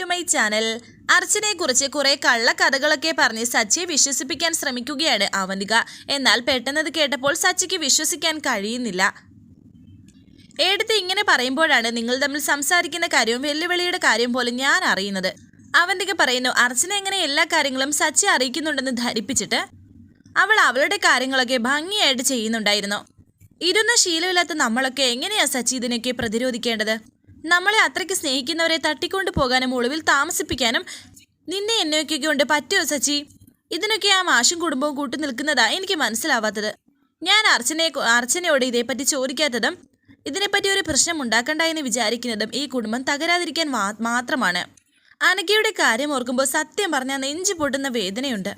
To my channel. അർച്ചനയെ കുറിച്ച് കുറെ കള്ളക്കഥകളൊക്കെ പറഞ്ഞ് സച്ചിയെ വിശ്വസിപ്പിക്കാൻ ശ്രമിക്കുകയാണ് അവന്തിക. എന്നാൽ പെട്ടെന്നത് കേട്ടപ്പോൾ സച്ചിക്ക് വിശ്വസിക്കാൻ കഴിയുന്നില്ല. എടുത്ത് ഇങ്ങനെ പറയുമ്പോഴാണ് നിങ്ങൾ തമ്മിൽ സംസാരിക്കുന്ന കാര്യവും വെല്ലുവിളിയുടെ കാര്യം പോലും ഞാൻ അറിയുന്നത്. അവന്തിക പറയുന്നു അർച്ചന എങ്ങനെ എല്ലാ കാര്യങ്ങളും സച്ചി അറിയിക്കുന്നുണ്ടെന്ന് ധരിപ്പിച്ചിട്ട് അവൾ അവളുടെ കാര്യങ്ങളൊക്കെ ഭംഗിയായിട്ട് ചെയ്യുന്നുണ്ടായിരുന്നു. ഇരുന്ന ശീലമില്ലാത്ത നമ്മളൊക്കെ എങ്ങനെയാ സച്ചി ഇതിനൊക്കെ പ്രതിരോധിക്കേണ്ടത്? നമ്മളെ അത്രയ്ക്ക് സ്നേഹിക്കുന്നവരെ തട്ടിക്കൊണ്ടു പോകാനും ഒളിവിൽ താമസിപ്പിക്കാനും നിന്നെ എന്നെയൊക്കെ കൊണ്ട് പറ്റുമോ സച്ചി? ഇതിനൊക്കെ ആ മാഷും കുടുംബവും കൂട്ടു നിൽക്കുന്നതാ എനിക്ക് മനസ്സിലാവാത്തത്. ഞാൻ അർച്ചനയെ അർച്ചനയോട് ഇതേപ്പറ്റി ചോദിക്കാത്തതും ഇതിനെപ്പറ്റി ഒരു പ്രശ്നം ഉണ്ടാക്കണ്ട എന്ന് വിചാരിക്കുന്നതും ഈ കുടുംബം തകരാതിരിക്കാൻ മാത്രമാണ്. അനഘയുടെ കാര്യം ഓർക്കുമ്പോൾ സത്യം പറഞ്ഞാൽ നെഞ്ചു പൊട്ടുന്ന വേദനയുണ്ട്.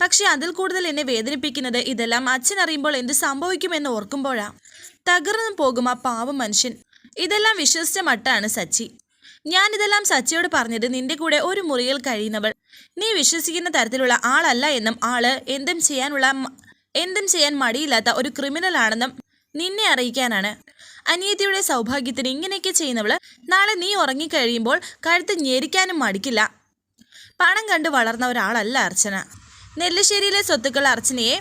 പക്ഷെ അതിൽ കൂടുതൽ എന്നെ വേദനിപ്പിക്കുന്നത് ഇതെല്ലാം അച്ഛൻ അറിയുമ്പോൾ എന്ത് സംഭവിക്കുമെന്ന് ഓർക്കുമ്പോഴാ. തകർന്നു പോകും ആ പാവം മനുഷ്യൻ. ഇതെല്ലാം വിശ്വസിച്ച മട്ടാണ് സച്ചി. ഞാനിതെല്ലാം സച്ചിയോട് പറഞ്ഞത് നിന്റെ കൂടെ ഒരു മുറിയിൽ കഴിയുന്നവൾ. നീ വിശ്വസിക്കുന്ന തരത്തിലുള്ള ആളല്ല എന്നും ആൾ എന്തും ചെയ്യാനുള്ള എന്തും ചെയ്യാൻ മടിയില്ലാത്ത ഒരു ക്രിമിനൽ ആണെന്നും നിന്നെ അറിയിക്കാനാണ്. അനിയത്തിയുടെ സൗഭാഗ്യത്തിന് ഇങ്ങനെയൊക്കെ ചെയ്യുന്നവൾ നാളെ നീ ഉറങ്ങിക്കഴിയുമ്പോൾ കഴുത്ത് ഞെരിക്കാനും മടിക്കില്ല. പണം കണ്ട് വളർന്ന ഒരാളല്ല അർച്ചന. നെല്ലിശ്ശേരിയിലെ സ്വത്തുക്കൾ അർച്ചനയെ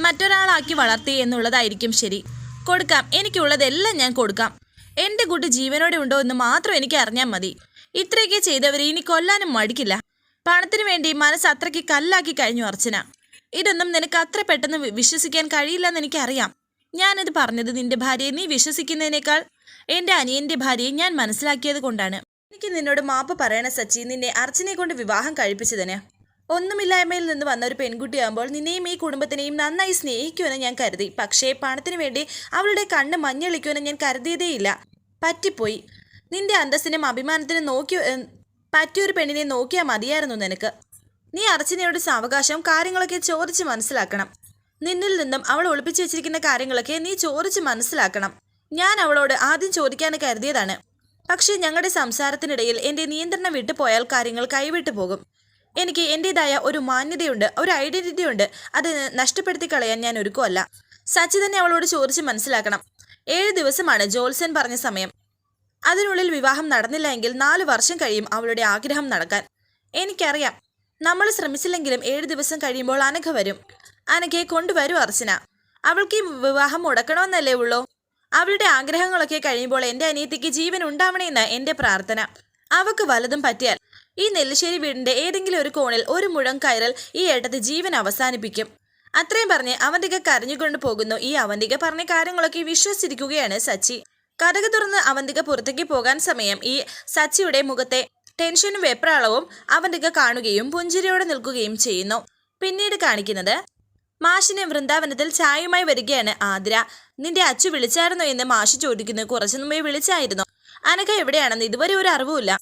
മറ്റൊരാളാക്കി വളർത്തി എന്നുള്ളതായിരിക്കും ശരി. കൊടുക്കാം. എനിക്കുള്ളതെല്ലാം ഞാൻ കൊടുക്കാം. എന്റെ കുട്ടി ജീവനോടെ ഉണ്ടോ എന്ന് മാത്രം എനിക്ക് അറിഞ്ഞാൽ മതി. ഇത്രയൊക്കെ ചെയ്തവരെ ഇനി കൊല്ലാനും മടിക്കില്ല. പണത്തിനു വേണ്ടി മനസ്സ് അത്രയ്ക്ക് കല്ലാക്കി കഴിഞ്ഞു അർച്ചന. ഇതൊന്നും നിനക്ക് അത്ര പെട്ടെന്ന് വിശ്വസിക്കാൻ കഴിയില്ലെന്ന് എനിക്കറിയാം. ഞാനത് പറഞ്ഞത് നിന്റെ ഭാര്യയെ നീ വിശ്വസിക്കുന്നതിനേക്കാൾ എന്റെ അനിയന്റെ ഭാര്യയെ ഞാൻ മനസ്സിലാക്കിയത് കൊണ്ടാണ്. എനിക്ക് നിന്നോട് മാപ്പ് പറയണ സച്ചി നിന്നെ അർച്ചനയെ കൊണ്ട് വിവാഹം കഴിപ്പിച്ചതിന്. ഒന്നുമില്ലായ്മയിൽ നിന്ന് വന്ന ഒരു പെൺകുട്ടിയാകുമ്പോൾ നിന്നെയും ഈ കുടുംബത്തിനെയും നന്നായി സ്നേഹിക്കുമെന്ന് ഞാൻ കരുതി. പക്ഷേ പണത്തിനു വേണ്ടി അവളുടെ കണ്ണ് മഞ്ഞളിക്കുമെന്ന് ഞാൻ കരുതിയതേയില്ല. പറ്റിപ്പോയി. നിന്റെ അന്തസ്സിനും അഭിമാനത്തിനും നോക്കി പറ്റിയൊരു പെണ്ണിനെ നോക്കിയാൽ മതിയായിരുന്നു നിനക്ക്. നീ അർച്ചനയോട് സാവകാശം കാര്യങ്ങളൊക്കെ ചോദിച്ച് മനസ്സിലാക്കണം. നിന്നിൽ നിന്നും അവൾ ഒളിപ്പിച്ചു വെച്ചിരിക്കുന്ന കാര്യങ്ങളൊക്കെ നീ ചോദിച്ച് മനസ്സിലാക്കണം. ഞാൻ അവളോട് ആദ്യം ചോദിക്കാൻ കരുതിയതാണ്. പക്ഷേ ഞങ്ങളുടെ സംസാരത്തിനിടയിൽ എന്റെ നിയന്ത്രണം വിട്ടുപോയാൽ കാര്യങ്ങൾ കൈവിട്ടു പോകും. എനിക്ക് എന്റെതായ ഒരു മാന്യതയുണ്ട് ഒരു ഐഡന്റിറ്റി ഉണ്ട് അത് നഷ്ടപ്പെടുത്തി കളയാൻ ഞാൻ ഒരുക്കുമല്ല സച്ചി തന്നെ അവളോട് ചോദിച്ച് മനസ്സിലാക്കണം. ഏഴ് ദിവസമാണ് ജോൽസൻ പറഞ്ഞ സമയം. അതിനുള്ളിൽ വിവാഹം നടന്നില്ല എങ്കിൽ നാല് വർഷം കഴിയും അവളുടെ ആഗ്രഹം നടക്കാൻ. എനിക്കറിയാം. നമ്മൾ ശ്രമിച്ചില്ലെങ്കിലും ഏഴ് ദിവസം കഴിയുമ്പോൾ അനഘ വരും. അനഘയെ കൊണ്ടുവരും അർച്ചന. അവൾക്ക് ഈ വിവാഹം മുടക്കണമെന്നല്ലേ ഉള്ളൂ? അവളുടെ ആഗ്രഹങ്ങളൊക്കെ കഴിയുമ്പോൾ എന്റെ അനിയത്തിക്ക് ജീവൻ ഉണ്ടാവണമെന്ന് എന്റെ പ്രാർത്ഥന. അവക്ക് വലതും പറ്റിയാൽ. ഈ നെല്ലിശ്ശേരി വീടിന്റെ ഏതെങ്കിലും ഒരു കോണിൽ ഒരു മുഴം കയറൽ ഈ ഏട്ടത്ത് ജീവൻ അവസാനിപ്പിക്കും. അത്രയും പറഞ്ഞ് അവന്തിക കരഞ്ഞുകൊണ്ട് പോകുന്നു. ഈ അവന്തിക പറഞ്ഞ കാര്യങ്ങളൊക്കെ വിശ്വസിച്ചിരിക്കുകയാണ് സച്ചി. കഥക തുറന്ന് അവന്തിക പുറത്തേക്ക് പോകാൻ സമയം ഈ സച്ചിയുടെ മുഖത്തെ ടെൻഷനും വെപ്രാളവും അവന്തിക കാണുകയും പുഞ്ചിരിയോടെ നിൽക്കുകയും ചെയ്യുന്നു. പിന്നീട് കാണിക്കുന്നത് മാഷിനെ വൃന്ദാവനത്തിൽ ചായയുമായി വരികയാണ് ആതിര. നിന്റെ അച്ചു വിളിച്ചായിരുന്നോ? എന്ന് മാഷി ചോദിക്കുന്നു. കുറച്ചു മുമ്പേ വിളിച്ചായിരുന്നു. അനക എവിടെയാണെന്ന് ഇതുവരെ ഒരു അറിവുമില്ല.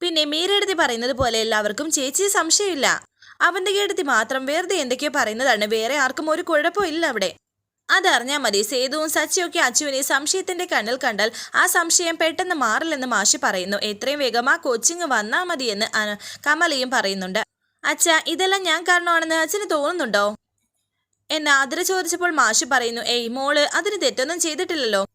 പിന്നെ മീരെടുത്തി പറയുന്നത് പോലെ എല്ലാവർക്കും ചേച്ചി സംശയമില്ല. അവന്റെ കേടുത്തി മാത്രം വെറുതെ എന്തൊക്കെയോ പറയുന്നതാണ്. വേറെ ആർക്കും ഒരു കുഴപ്പമില്ല അവിടെ. അതറിഞ്ഞാൽ മതി. സേതുവും സച്ചിയൊക്കെ അച്ചുവിനെ സംശയത്തിന്റെ കണ്ണിൽ കണ്ടാൽ ആ സംശയം പെട്ടെന്ന് മാറില്ലെന്ന് മാഷി പറയുന്നു. എത്രയും വേഗം ആ കോച്ചിങ് വന്നാൽ മതിയെന്ന് കമലയും പറയുന്നുണ്ട്. അച്ഛ ഇതെല്ലാം ഞാൻ കാരണമാണെന്ന് അച്ഛന് തോന്നുന്നുണ്ടോ? എന്ന് ആദര ചോദിച്ചപ്പോൾ മാഷി പറയുന്നു ഏയ് മോൾ അതിന് തെറ്റൊന്നും ചെയ്തിട്ടില്ലല്ലോ.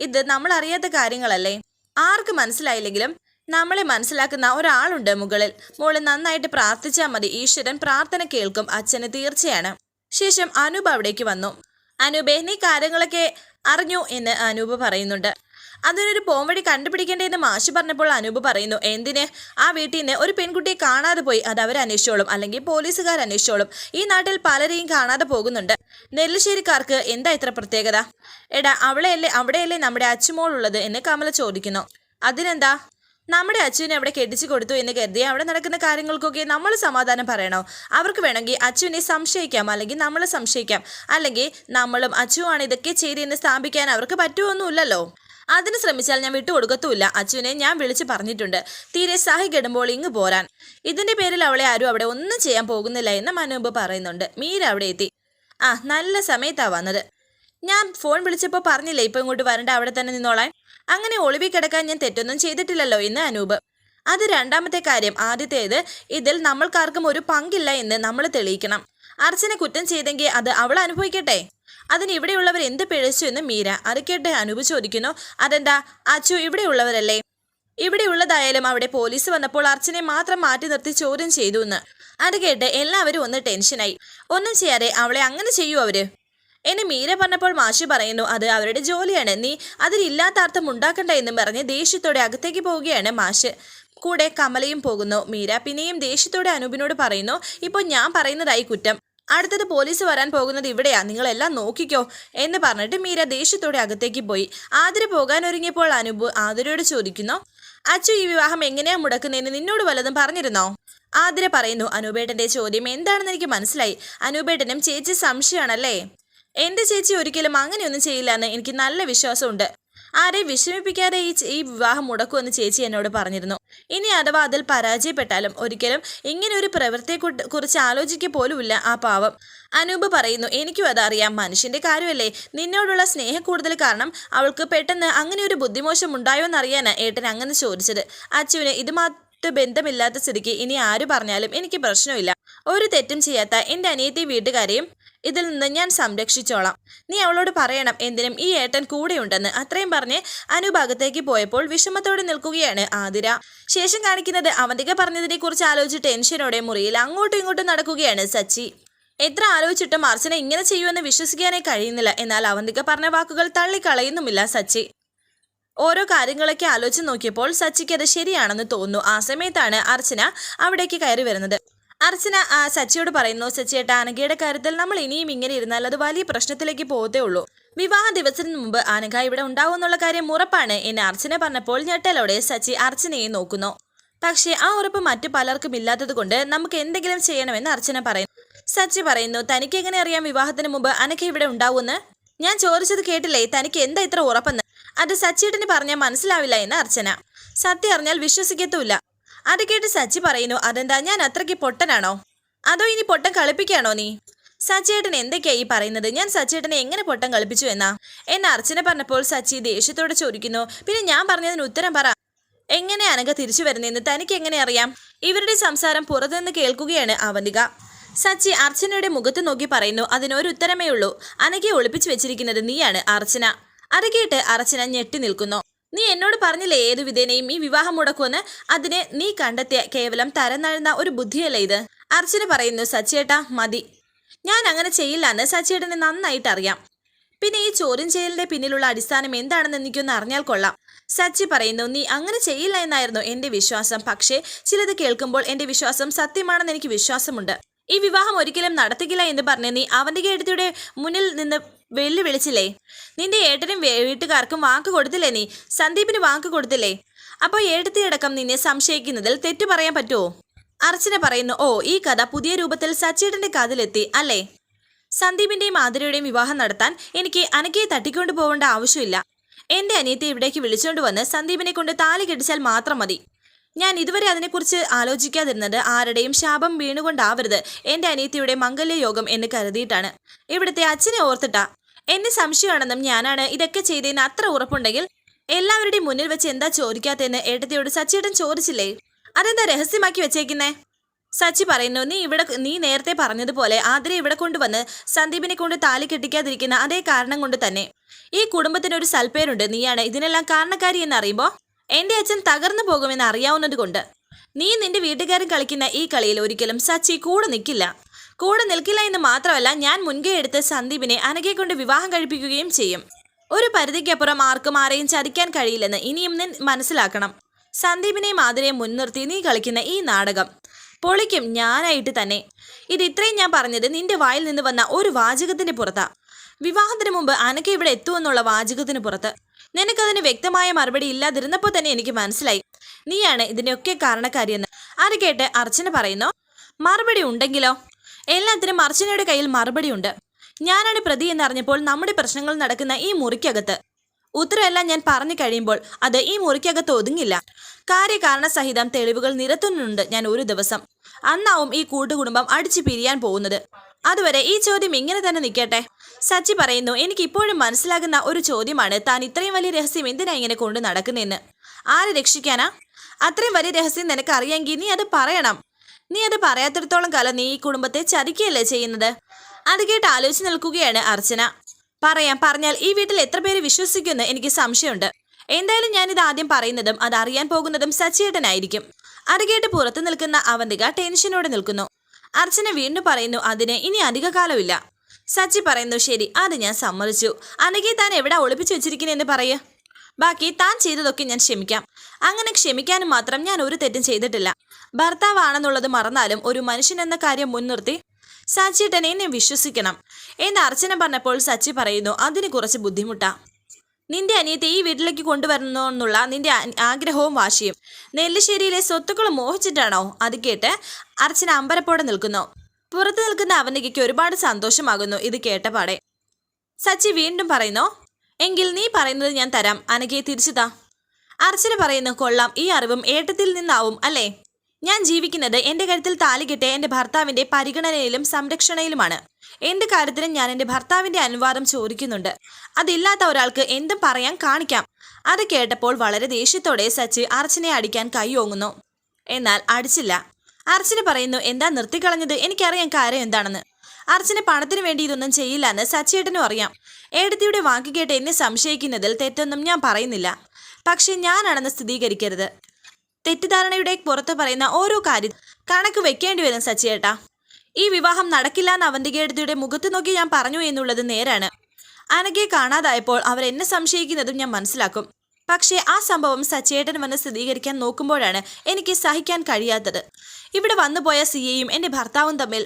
ഇത് നമ്മൾ അറിയാത്ത കാര്യങ്ങളല്ലേ. ആർക്ക് മനസ്സിലായില്ലെങ്കിലും നമ്മളെ മനസ്സിലാക്കുന്ന ഒരാളുണ്ട് മുകളിൽ. മോൾ നന്നായിട്ട് പ്രാർത്ഥിച്ചാൽ മതി. ഈശ്വരൻ പ്രാർത്ഥന കേൾക്കും. അച്ഛന് തീർച്ചയാണ്. ശേഷം അനൂപ് അവിടേക്ക് വന്നു. അനൂപെ നീ കാര്യങ്ങളൊക്കെ അറിഞ്ഞു എന്ന് അനൂപ് പറയുന്നുണ്ട്. അതിനൊരു പോംവഴി കണ്ടുപിടിക്കേണ്ടതെന്ന് മാഷി പറഞ്ഞപ്പോൾ അനൂപ് പറയുന്നു എന്തിന്? ആ വീട്ടിൽ നിന്ന് ഒരു പെൺകുട്ടിയെ കാണാതെ പോയി അത് അവർ അന്വേഷിച്ചോളും. അല്ലെങ്കിൽ പോലീസുകാർ അന്വേഷിച്ചോളും. ഈ നാട്ടിൽ പലരെയും കാണാതെ പോകുന്നുണ്ട്. നെല്ലിശ്ശേരിക്കാർക്ക് എന്താ ഇത്ര പ്രത്യേകത? എടാ അവളെയല്ലേ അവിടെയല്ലേ നമ്മുടെ അച്ചുമോളുള്ളത് എന്ന് കമല ചോദിക്കുന്നു. അതിനെന്താ? നമ്മുടെ അച്ഛനെ അവിടെ കെട്ടിച്ചു കൊടുത്തു എന്ന് കരുതി അവിടെ നടക്കുന്ന കാര്യങ്ങൾക്കൊക്കെ നമ്മൾ സമാധാനം പറയണോ? അവർക്ക് വേണമെങ്കിൽ അച്ഛനെ സംശയിക്കാം അല്ലെങ്കിൽ നമ്മൾ സംശയിക്കാം അല്ലെങ്കിൽ നമ്മളും അച്ഛുവാണ് ഇതൊക്കെ ചെയ്തെന്ന് സ്ഥാപിക്കാൻ അവർക്ക് പറ്റുമൊന്നുമില്ലല്ലോ അതിന് ശ്രമിച്ചാൽ ഞാൻ വിട്ടുകൊടുക്കത്തുമില്ല. അച്ഛനെ ഞാൻ വിളിച്ച് പറഞ്ഞിട്ടുണ്ട്. തീരെ സഹി കെടുമ്പോൾ ഇങ്ങ് പോരാൻ. ഇതിന്റെ പേരിൽ അവളെ ആരും അവിടെ ഒന്നും ചെയ്യാൻ പോകുന്നില്ല എന്ന് മനൂപ് പറയുന്നുണ്ട്. മീര അവിടെ എത്തി. ആ നല്ല സമയത്താ വന്നത്. ഞാൻ ഫോൺ വിളിച്ചപ്പോൾ പറഞ്ഞില്ലേ ഇപ്പം ഇങ്ങോട്ട് വരണ്ട അവിടെ തന്നെ നിന്നോളാൻ. അങ്ങനെ ഒളിവി കിടക്കാൻ ഞാൻ തെറ്റൊന്നും ചെയ്തിട്ടില്ലല്ലോ എന്ന് അനൂപ്. അത് രണ്ടാമത്തെ കാര്യം. ആദ്യത്തേത് ഇതിൽ നമ്മൾക്കാർക്കും ഒരു പങ്കില്ല എന്ന് നമ്മൾ തെളിയിക്കണം. അർച്ചന കുറ്റം ചെയ്തെങ്കിൽ അത് അവൾ അനുഭവിക്കട്ടെ? അതിന് ഇവിടെയുള്ളവർ എന്ത് പിഴച്ചു എന്ന് മീര അറിക്കട്ടെ കേട്ട് അനൂപ് ചോദിക്കുന്നു. അതെന്താ? അച്ചു ഇവിടെയുള്ളവരല്ലേ? ഇവിടെയുള്ളതായാലും അവിടെ പോലീസ് വന്നപ്പോൾ അർച്ചനെ മാത്രം മാറ്റി നിർത്തി ചോദ്യം ചെയ്തു എന്ന് അത് കേട്ട് എല്ലാവരും ഒന്ന് ടെൻഷനായി. ഒന്നും ചെയ്യാതെ അവളെ അങ്ങനെ ചെയ്യൂ അവർ. എന്നെ മീര പറഞ്ഞപ്പോൾ മാഷി പറയുന്നു അത് അവരുടെ ജോലിയാണ്. നീ അതിലില്ലാത്ത അർത്ഥം ഉണ്ടാക്കണ്ട എന്നും പറഞ്ഞ് ദേഷ്യത്തോടെ അകത്തേക്ക് പോവുകയാണ് മാഷ്. കൂടെ കമലയും പോകുന്നു. മീര പിന്നെയും ദേഷ്യത്തോടെ അനൂപിനോട് പറയുന്നു ഇപ്പോൾ ഞാൻ പറയുന്നതായി കുറ്റം. അടുത്തത് പോലീസ് വരാൻ പോകുന്നത് ഇവിടെയാ. നിങ്ങളെല്ലാം നോക്കിക്കോ എന്ന് പറഞ്ഞിട്ട് മീര ദേഷ്യത്തോടെ അകത്തേക്ക് പോയി. ആതിര പോകാൻ ഒരുങ്ങിയപ്പോൾ അനൂപ് ആതിരയോട് ചോദിക്കുന്നു അച്ചു ഈ വിവാഹം എങ്ങനെയാ മുടക്കുന്നതെന്ന് നിന്നോട് വല്ലതും പറഞ്ഞിരുന്നോ? ആതിര പറയുന്നു അനൂപേട്ടന്റെ ചോദ്യം എന്താണെന്ന് എനിക്ക് മനസ്സിലായി. അനൂപേട്ടനും ചേച്ചി സംശയമാണല്ലേ? എന്റെ ചേച്ചി ഒരിക്കലും അങ്ങനെയൊന്നും ചെയ്യില്ല എന്ന് എനിക്ക് നല്ല വിശ്വാസമുണ്ട്. ആരെയും വിഷമിപ്പിക്കാതെ ഈ ഈ വിവാഹം മുടക്കുമെന്ന് ചേച്ചി എന്നോട് പറഞ്ഞിരുന്നു. ഇനി അഥവാ അതിൽ പരാജയപ്പെട്ടാലും ഒരിക്കലും ഇങ്ങനെ ഒരു പ്രവൃത്തിയെ കുറിച്ച് ആലോചിക്കുക പോലുമില്ല ആ പാവം. അനൂപ് പറയുന്നു എനിക്കും അതറിയാം മനുഷ്യന്റെ കാര്യമല്ലേ? നിന്നോടുള്ള സ്നേഹം കൂടുതൽ കാരണം അവൾക്ക് പെട്ടെന്ന് അങ്ങനെ ഒരു ബുദ്ധിമോശം ഉണ്ടായോ എന്നറിയാനാ ഏട്ടൻ അങ്ങനെ ചോദിച്ചത്. അച്ചുവിന് ഇതുമായിട്ട് ബന്ധമില്ലാത്ത സ്ഥിതിക്ക് ഇനി ആര് പറഞ്ഞാലും എനിക്ക് പ്രശ്നമില്ല. ഒരു തെറ്റും ചെയ്യാത്ത എന്റെ അനിയത്തി വീട്ടുകാരെയും ഇതിൽ നിന്ന് ഞാൻ സംരക്ഷിച്ചോളാം. നീ അവളോട് പറയണം എന്തിനും ഈ ഏട്ടൻ കൂടെയുണ്ടെന്ന്. അത്രയും പറഞ്ഞ് അനുഭാഗത്തേക്ക് പോയപ്പോൾ വിഷമത്തോടെ നിൽക്കുകയാണ് ആതിര. ശേഷം കാണിക്കുന്നത് അവന്തിക പറഞ്ഞതിനെ കുറിച്ച് ആലോചിച്ച് ടെൻഷനോടെ മുറിയിൽ അങ്ങോട്ടും ഇങ്ങോട്ടും നടക്കുകയാണ് സച്ചി. എത്ര ആലോചിച്ചിട്ടും അർച്ചന ഇങ്ങനെ ചെയ്യുമെന്ന് വിശ്വസിക്കാനേ കഴിയുന്നില്ല. എന്നാൽ അവന്തിക പറഞ്ഞ വാക്കുകൾ തള്ളിക്കളയുന്നുമില്ല സച്ചി. ഓരോ കാര്യങ്ങളൊക്കെ ആലോചിച്ച് നോക്കിയപ്പോൾ സച്ചിക്ക് അത് ശരിയാണെന്ന് തോന്നുന്നു. ആ സമയത്താണ് അർച്ചന അവിടേക്ക് കയറി വരുന്നത്. അർച്ചന സച്ചിയോട് പറയുന്നു സച്ചിയേട്ട അനഘയുടെ കാര്യത്തിൽ നമ്മൾ ഇനിയും ഇങ്ങനെ ഇരുന്നാൽ അത് വലിയ പ്രശ്നത്തിലേക്ക് പോകത്തേ ഉള്ളൂ. വിവാഹ ദിവസത്തിന് മുമ്പ് അനഘ ഇവിടെ ഉണ്ടാവുമെന്നുള്ള കാര്യം ഉറപ്പാണ് എന്നെ അർച്ചന പറഞ്ഞപ്പോൾ ഞെട്ടലോടെ സച്ചി അർച്ചനയെ നോക്കുന്നു. പക്ഷേ ആ ഉറപ്പ് മറ്റു പലർക്കും ഇല്ലാത്തത് കൊണ്ട് നമുക്ക് എന്തെങ്കിലും ചെയ്യണമെന്ന് അർച്ചന പറയുന്നു. സച്ചി പറയുന്നു തനിക്ക് എങ്ങനെ അറിയാം വിവാഹത്തിന് മുമ്പ് അനഘ ഇവിടെ ഉണ്ടാവുമെന്ന്? ഞാൻ ചോദിച്ചത് കേട്ടില്ലേ തനിക്ക് എന്താ ഇത്ര ഉറപ്പെന്ന്? അത് സച്ചിയേട്ടന് പറഞ്ഞാൽ മനസ്സിലാവില്ല എന്ന് അർച്ചന. സത്യം അറിഞ്ഞാൽ വിശ്വസിക്കത്തുമില്ല. അത് കേട്ട് സച്ചി പറയുന്നു അതെന്താ? ഞാൻ അത്രയ്ക്ക് പൊട്ടനാണോ? അതോ ഇനി പൊട്ടൻ കളിപ്പിക്കാണോ നീ? സച്ചേട്ടൻ എന്തൊക്കെയാ ഈ പറയുന്നത്? ഞാൻ സച്ചേട്ടനെ എങ്ങനെ പൊട്ടം കളിപ്പിച്ചു എന്നാ? എന്നെ അർച്ചന പറഞ്ഞപ്പോൾ സച്ചി ദേഷ്യത്തോടെ ചോദിക്കുന്നു പിന്നെ ഞാൻ പറഞ്ഞതിന് ഉത്തരം പറ. എങ്ങനെ അനഘ തിരിച്ചു വരുന്നതെന്ന് തനിക്ക് എങ്ങനെ അറിയാം? ഇവരുടെ സംസാരം പുറത്തുനിന്ന് കേൾക്കുകയാണ് അവന്തിക സച്ചി അർച്ചനയുടെ മുഖത്ത് നോക്കി പറയുന്നു അതിനൊരു ഉത്തരമേ ഉള്ളൂ. അനഘയെ ഒളിപ്പിച്ചു വെച്ചിരിക്കുന്നത് നീയാണ് അർച്ചന. അത് കേട്ട് അർച്ചന ഞെട്ടി നിൽക്കുന്നു. നീ എന്നോട് പറഞ്ഞില്ലേ ഏതു വിധേനയും ഈ വിവാഹം മുടക്കുമെന്ന്? അതിനെ നീ കണ്ടെത്തിയ കേവലം തരന്നഴുന്ന ഒരു ബുദ്ധിയല്ലേ ഇത്? അർച്ചന പറയുന്നു സച്ചിയേട്ടാ മതി. ഞാൻ അങ്ങനെ ചെയ്യില്ല എന്ന് സച്ചേട്ടനെ നന്നായിട്ട് അറിയാം. പിന്നെ ഈ ചോദ്യം ചെയ്യലിന്റെ പിന്നിലുള്ള അടിസ്ഥാനം എന്താണെന്ന് എനിക്കൊന്ന് അറിഞ്ഞാൽ കൊള്ളാം. സച്ചി പറയുന്നു നീ അങ്ങനെ ചെയ്യില്ല എന്നായിരുന്നു എന്റെ വിശ്വാസം. പക്ഷേ ചിലത് കേൾക്കുമ്പോൾ എന്റെ വിശ്വാസം സത്യമാണെന്ന് എനിക്ക് വിശ്വാസമുണ്ട്. ഈ വിവാഹം ഒരിക്കലും നടത്തിക്കില്ല എന്ന് പറഞ്ഞ് നീ അവന്റെ എടുത്തിയുടെ മുന്നിൽ നിന്ന് വെല്ലുവിളിച്ചില്ലേ? നിന്റെ ഏട്ടനും വീട്ടുകാർക്കും വാക്ക് കൊടുത്തില്ലേ നീ? സന്ദീപിന് വാക്ക് കൊടുത്തില്ലേ? അപ്പോൾ ഏട്ടത്തിയടക്കം നിന്നെ സംശയിക്കുന്നതിൽ തെറ്റു പറയാൻ പറ്റുമോ അർച്ചന പറയുന്നു ഓ ഈ കഥ പുതിയ രൂപത്തിൽ സച്ചിയേട്ടന്റെ കാതിലെത്തി അല്ലേ? സന്ദീപിന്റെയും ആതിരയുടെയും വിവാഹം നടത്താൻ എനിക്ക് അനക്കയെ തട്ടിക്കൊണ്ടു പോകേണ്ട ആവശ്യമില്ല. എന്റെ അനിയത്തെ ഇവിടേക്ക് വിളിച്ചുകൊണ്ട് വന്ന് സന്ദീപിനെ കൊണ്ട് താലി കെട്ടിച്ചാൽ മാത്രം മതി. ഞാൻ ഇതുവരെ അതിനെക്കുറിച്ച് ആലോചിക്കാതിരുന്നത് ആരുടെയും ശാപം വീണുകൊണ്ടാവരുത്. എന്റെ അനിയത്തിയുടെ മംഗല്യയോഗം എന്ന് കരുതിയിട്ടാണ്. ഇവിടുത്തെ അച്ഛനെ ഓർത്തിട്ടാ എന്നെ സംശയമാണെന്നും ഞാനാണ് ഇതൊക്കെ ചെയ്തതിന് അത്ര ഉറപ്പുണ്ടെങ്കിൽ എല്ലാവരുടെയും മുന്നിൽ വെച്ച് എന്താ ചോദിക്കാത്തതെന്ന് ഏട്ടത്തിയോട് സച്ചിയേട്ടൻ ചോദിച്ചില്ലേ? അതെന്താ രഹസ്യമാക്കി വെച്ചേക്കുന്നേ? സച്ചി പറയുന്നു നീ ഇവിടെ നീ നേരത്തെ പറഞ്ഞതുപോലെ ആതിരെ ഇവിടെ കൊണ്ടുവന്ന് സന്ദീപിനെ കൊണ്ട് താലി കെട്ടിക്കാതിരിക്കുന്ന അതേ കാരണം കൊണ്ട് തന്നെ. ഈ കുടുംബത്തിന് ഒരു സൽപ്പേരുണ്ട് നീയാണ് ഇതിനെല്ലാം കാരണക്കാരി എന്ന് എന്റെ അച്ഛൻ തകർന്നു പോകുമെന്ന് അറിയാവുന്നത് കൊണ്ട് നീ നിന്റെ വീട്ടുകാരൻ കളിക്കുന്ന ഈ കളിയിൽ ഒരിക്കലും സച്ചി കൂടെ നിൽക്കില്ല കൂടെ നിൽക്കില്ല എന്ന് മാത്രമല്ല ഞാൻ മുൻകൈ എടുത്ത് സന്ദീപിനെ അനഘയെ കൊണ്ട് വിവാഹം കഴിപ്പിക്കുകയും ചെയ്യും. ഒരു പരിധിക്കപ്പുറം ആർക്കും ആരെയും ചതിക്കാൻ കഴിയില്ലെന്ന് ഇനിയും നീ മനസ്സിലാക്കണം. സന്ദീപിനെ മാതിരെ മുൻനിർത്തി നീ കളിക്കുന്ന ഈ നാടകം. പൊളിക്കും ഞാനായിട്ട് തന്നെ. ഇത് ഇത്രയും ഞാൻ പറഞ്ഞത് നിന്റെ വായിൽ നിന്ന് വന്ന ഒരു വാചകത്തിന്റെ പുറത്താ. വിവാഹത്തിന് മുമ്പ് അനക്ക ഇവിടെ എത്തുമെന്നുള്ള വാചകത്തിന് പുറത്ത്. നിനക്കതിന് വ്യക്തമായ മറുപടി ഇല്ലാതിരുന്നപ്പോൾ തന്നെ എനിക്ക് മനസ്സിലായി. നീയാണ് ഇതിനൊക്കെ കാരണക്കാരിയെന്ന്. അത് കേട്ട് അർച്ചന പറയുന്നു മറുപടി ഉണ്ടെങ്കിലോ? എല്ലാത്തിനും അർച്ചനയുടെ കയ്യിൽ മറുപടിയുണ്ട്. ഞാനാണ് പ്രതി എന്നറിഞ്ഞപ്പോൾ നമ്മുടെ പ്രശ്നങ്ങൾ നടക്കുന്ന ഈ മുറിക്കകത്ത്. ഉത്തരമെല്ലാം ഞാൻ പറഞ്ഞു കഴിയുമ്പോൾ അത് ഈ മുറിക്കകത്ത് ഒതുങ്ങില്ല. കാര്യകാരണ സഹിതം തെളിവുകൾ നിരത്തുന്നുണ്ട് ഞാൻ ഒരു ദിവസം. അന്നാവും ഈ കൂട്ടുകുടുംബം അടിച്ചു പിരിയാൻ പോകുന്നത്. അതുവരെ ഈ ചോദ്യം ഇങ്ങനെ തന്നെ നിൽക്കട്ടെ? സച്ചി പറയുന്നു എനിക്ക് ഇപ്പോഴും മനസ്സിലാകുന്ന ഒരു ചോദ്യമാണ് താൻ ഇത്രയും വലിയ രഹസ്യം എന്തിനാ ഇങ്ങനെ കൊണ്ട് നടക്കുന്നതെന്ന്? ആരെ രക്ഷിക്കാനാ? അത്രയും വലിയ രഹസ്യം നിനക്ക് അറിയാമെങ്കിൽ നീ അത് പറയണം. നീ അത് പറയാത്തിടത്തോളം കാലം നീ ഈ കുടുംബത്തെ ചതിക്കുകയല്ലേ ചെയ്യുന്നത്? അത് കേട്ട് ആലോചിച്ച് നിൽക്കുകയാണ് അർച്ചന. പറയാം പറഞ്ഞാൽ ഈ വീട്ടിൽ എത്ര പേര് വിശ്വസിക്കുന്നു എനിക്ക് സംശയമുണ്ട്. എന്തായാലും ഞാൻ ഇത് ആദ്യം പറയുന്നതും അത് അറിയാൻ പോകുന്നതും സച്ചേട്ടനായിരിക്കും. അത് കേട്ട് പുറത്തു നിൽക്കുന്ന അവന്തിക ടെൻഷനോടെ നിൽക്കുന്നു. അർച്ചന വീണ്ടും പറയുന്നു അതിന് ഇനി അധിക കാലമില്ല. സച്ചി പറയുന്നു ശരി അത് ഞാൻ സമ്മതിച്ചു. അനകെ താൻ എവിടെ ഒളിപ്പിച്ചു വെച്ചിരിക്കുന്നതെന്ന് പറയ്. ബാക്കി താൻ ചെയ്തതൊക്കെ ഞാൻ ക്ഷമിക്കാം. അങ്ങനെ ക്ഷമിക്കാനും മാത്രം ഞാൻ ഒരു തെറ്റും ചെയ്തിട്ടില്ല. ഭർത്താവാണെന്നുള്ളത് മറന്നാലും ഒരു മനുഷ്യൻ എന്ന കാര്യം മുൻനിർത്തി സച്ചിട്ടൻ എന്നെ വിശ്വസിക്കണം. എന്ന് അർച്ചന പറഞ്ഞപ്പോൾ സച്ചി പറയുന്നു അതിന് കുറച്ച് ബുദ്ധിമുട്ടാ. നിന്റെ അനിയത്തെ ഈ വീട്ടിലേക്ക് കൊണ്ടുവരണോ എന്നുള്ള നിന്റെ ആഗ്രഹവും വാശിയും. നെല്ലിശ്ശേരിയിലെ സ്വത്തുക്കൾ മോഹിച്ചിട്ടാണോ? അത് കേട്ട് അർച്ചന അമ്പരപ്പോടെ നിൽക്കുന്നു. പുറത്തു നിൽക്കുന്ന അവനികയ്ക്ക് ഒരുപാട് സന്തോഷമാകുന്നു ഇത് കേട്ടപാടെ സച്ചി വീണ്ടും പറയുന്നു എങ്കിൽ നീ പറയുന്നത് ഞാൻ തരാം. അനഘയെ തിരിച്ചുതാ അർച്ചന പറയുന്നു കൊള്ളാം. ഈ അറിവും ഏട്ടത്തിൽ നിന്നാവും അല്ലേ? ഞാൻ ജീവിക്കുന്നത് എന്റെ കരുത്തിൽ താലി കെട്ടിയ എന്റെ ഭർത്താവിന്റെ പരിഗണനയിലും സംരക്ഷണയിലുമാണ്. എന്ത് കാര്യത്തിനും ഞാൻ എന്റെ ഭർത്താവിന്റെ അനുവാദം ചോദിക്കുന്നുണ്ട്. അതില്ലാത്ത ഒരാൾക്ക് എന്തും പറയാൻ കാണിക്കാം. അത് കേട്ടപ്പോൾ വളരെ ദേഷ്യത്തോടെ സച്ചി അർച്ചനെ അടിക്കാൻ കൈയോങ്ങുന്നു എന്നാൽ അടിച്ചില്ല. അർച്ചന പറയുന്നു എന്താ നിർത്തിക്കളഞ്ഞത്? എനിക്കറിയാം കാര്യം എന്താണെന്ന്. അർച്ചന പണത്തിന് വേണ്ടി ഇതൊന്നും ചെയ്യില്ല എന്ന് സച്ചിയേട്ടനും അറിയാം. ഏടത്തിയുടെ വാക്ക് കേട്ട് എന്നെ സംശയിക്കുന്നതിൽ തെറ്റൊന്നും ഞാൻ പറയുന്നില്ല. പക്ഷെ ഞാനാണെന്ന് സ്ഥിരീകരിക്കരുത്. തെറ്റിദ്ധാരണയുടെ പുറത്ത് പറയുന്ന ഓരോ കാര്യം കണക്ക് വെക്കേണ്ടി വരും സച്ചിയേട്ടാ. ഈ വിവാഹം നടക്കില്ല എന്ന് അവന്തികേടത്തിയുടെ മുഖത്ത് നോക്കി ഞാൻ പറഞ്ഞു എന്നുള്ളത് നേരാണ്. അനഘയെ കാണാതായപ്പോൾ അവർ എന്നെ സംശയിക്കുന്നതും ഞാൻ മനസ്സിലാക്കും. പക്ഷേ ആ സംഭവം സച്ചേട്ടൻ വന്ന് സ്ഥിരീകരിക്കാൻ നോക്കുമ്പോഴാണ് എനിക്ക് സഹിക്കാൻ കഴിയാത്തത്. ഇവിടെ വന്നുപോയ സിയെയും എന്റെ ഭർത്താവും തമ്മിൽ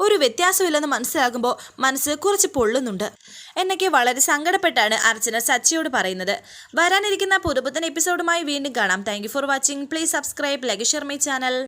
ഒരു വ്യത്യാസമില്ലെന്ന് മനസ്സിലാകുമ്പോൾ മനസ്സ് കുറച്ച് പൊള്ളുന്നുണ്ട്. എന്നൊക്കെ വളരെ സങ്കടപ്പെട്ടാണ് അർച്ചന സച്ചിയോട് പറയുന്നത്. വരാനിരിക്കുന്ന പുതുപുത്തൻ എപ്പിസോഡുമായി വീണ്ടും കാണാം. Thank for watching please subscribe ലഗിഷർ my channel